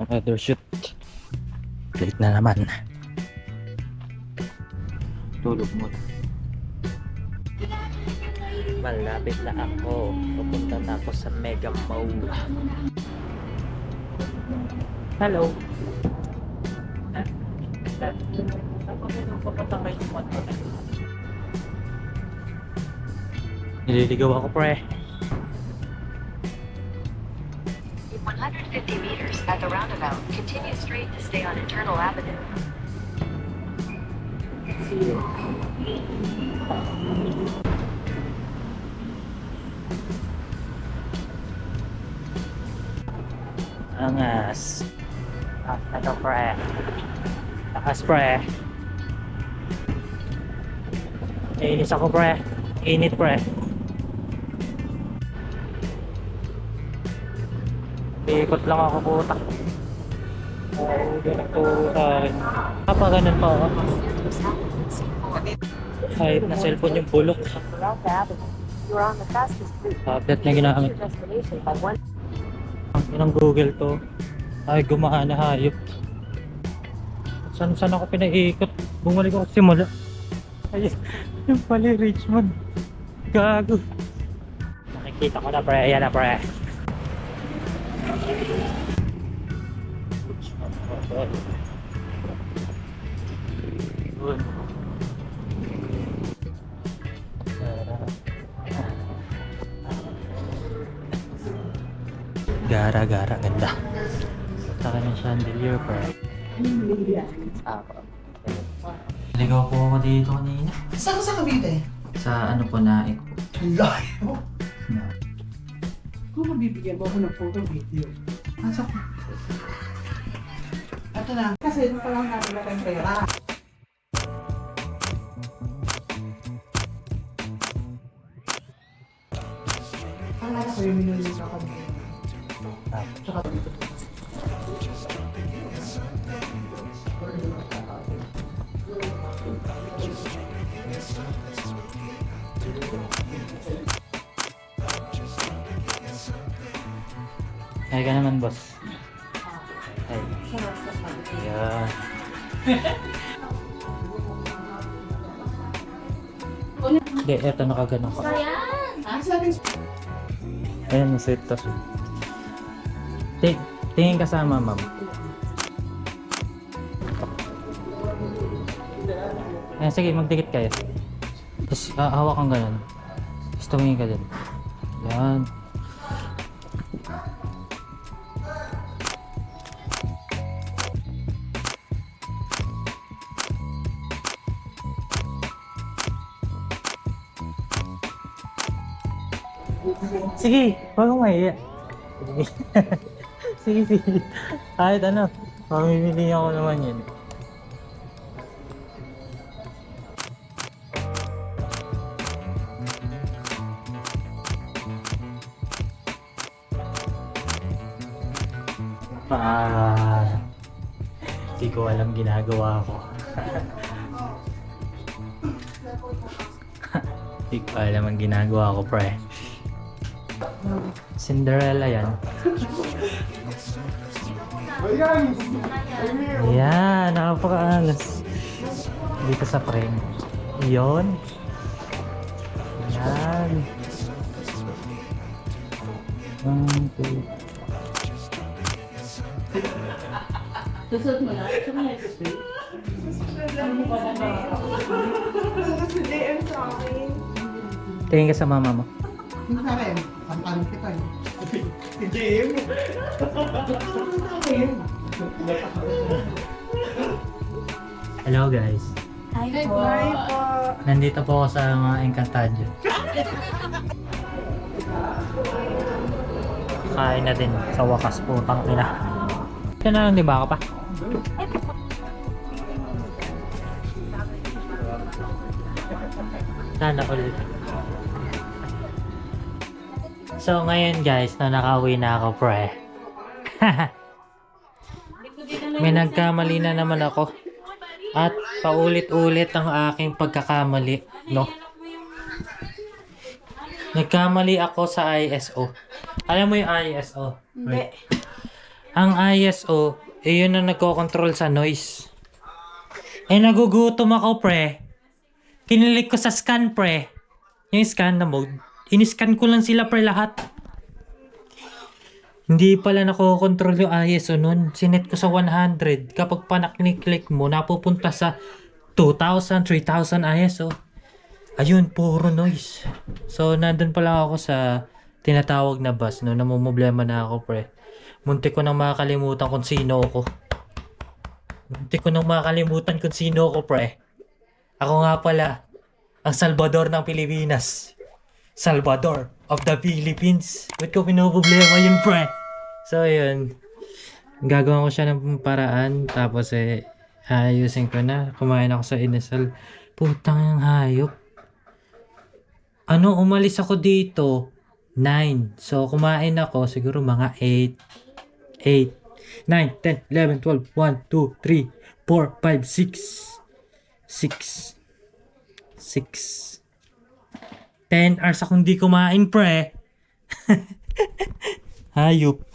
Another shoot. Late na naman. Tulog muna. Malapit na ako. Pupunta na ako sa Mega Mall. Hello. Nililigaw ako pre. At the roundabout, continue straight to stay on Internal Avenue. Angas. Ah, ito pre. Takas pre. Inis ako pre. Init pre. Ikot lang ako puta. Oo, hindi nagturo sa akin. Kapag ganun pa ako. Kahit na cellphone yung bulok. Tablet na ginamit. One. Ang Google to. Ay, gumana hayop. Saan saan ako pinaiikot? Bumalik ako simula. Ay, yung pala Richmond. Gago. Nakikita ko na pre. Ayan na pre. Yun. Gara, gara, ganda. Saka ng chandelier, pre. Ah, Naligaw po ako dito kanina. Saan ka sa Cavite? Sa ano po na. Layo. Kung mabibigyan mo ako ng photo video. Nasa ko. Ito na. Kasi nung pa lang namin na tayong pera. Ang nasa ko yung minuli sa kami. Tsaka dito po. Ay ka naman, boss. Ay. Yan. Hindi, eto nakagano ka. Ayan, sweet tas. Ting tingin kasama, ma'am. Ayan, sige, magdikit kayo. Tapos, ah, hawak kang ganun. Tapos tumingin ka din. Yan. Sige, huwag kang mahiya. sige, sige. Kahit ano, pamimili ako naman yun. Ah, hindi ko alam ginagawa ko. Hindi ko alam ang ginagawa ko, pre. Cinderella yan. Ayan, nakapakaangas. Dito sa frame. Iyon. Ayan. One, two. Tingin ka sa mama mo. Hindi na rin. Sampaling kita eh. Hindi mo. Hello guys. Hi, Nandito po ako sa mga Encantadio. Kain na din sa wakas putang ina. Yan na lang di ba ako pa? Sana ulit. So ngayon guys, na nakauwi na ako pre. May nagkamali na naman ako. At paulit-ulit ang aking pagkakamali, no? Nagkamali ako sa ISO. Alam mo yung ISO? Hindi. ang ISO, eh yun ang nagko-control sa noise. Eh nagugutom ako pre. Kinilik ko sa scan pre. Yung scan na mode. Iniscan ko lang sila pre lahat. Hindi pala nakokontrol yung ISO nun. Sinet ko sa 100. Kapag pa nakiklik mo, napupunta sa 2,000, 3,000 ISO. Ayun, puro noise. So, nandun pala ako sa tinatawag na bus, no? Namumblema na ako, pre. Muntik ko nang makakalimutan kung sino ako. Muntik ko nang makakalimutan kung sino ako, pre. Ako nga pala, ang Salvador ng Pilipinas. Salvador of the Philippines. Ba't ko pinoproblema yun, pre? So, yun. Gagawin ko siya ng paraan. Tapos, eh, ayusin ko na. Kumain ako sa inasal. Putang yung hayop. Ano, umalis ako dito. 9. So, kumain ako. Siguro mga 8. 8. 9, 10, 11, 12, 1, 2, 3, 4, 5, 6. 6. 6. 10 hours akong di kumain, pre. Hayop.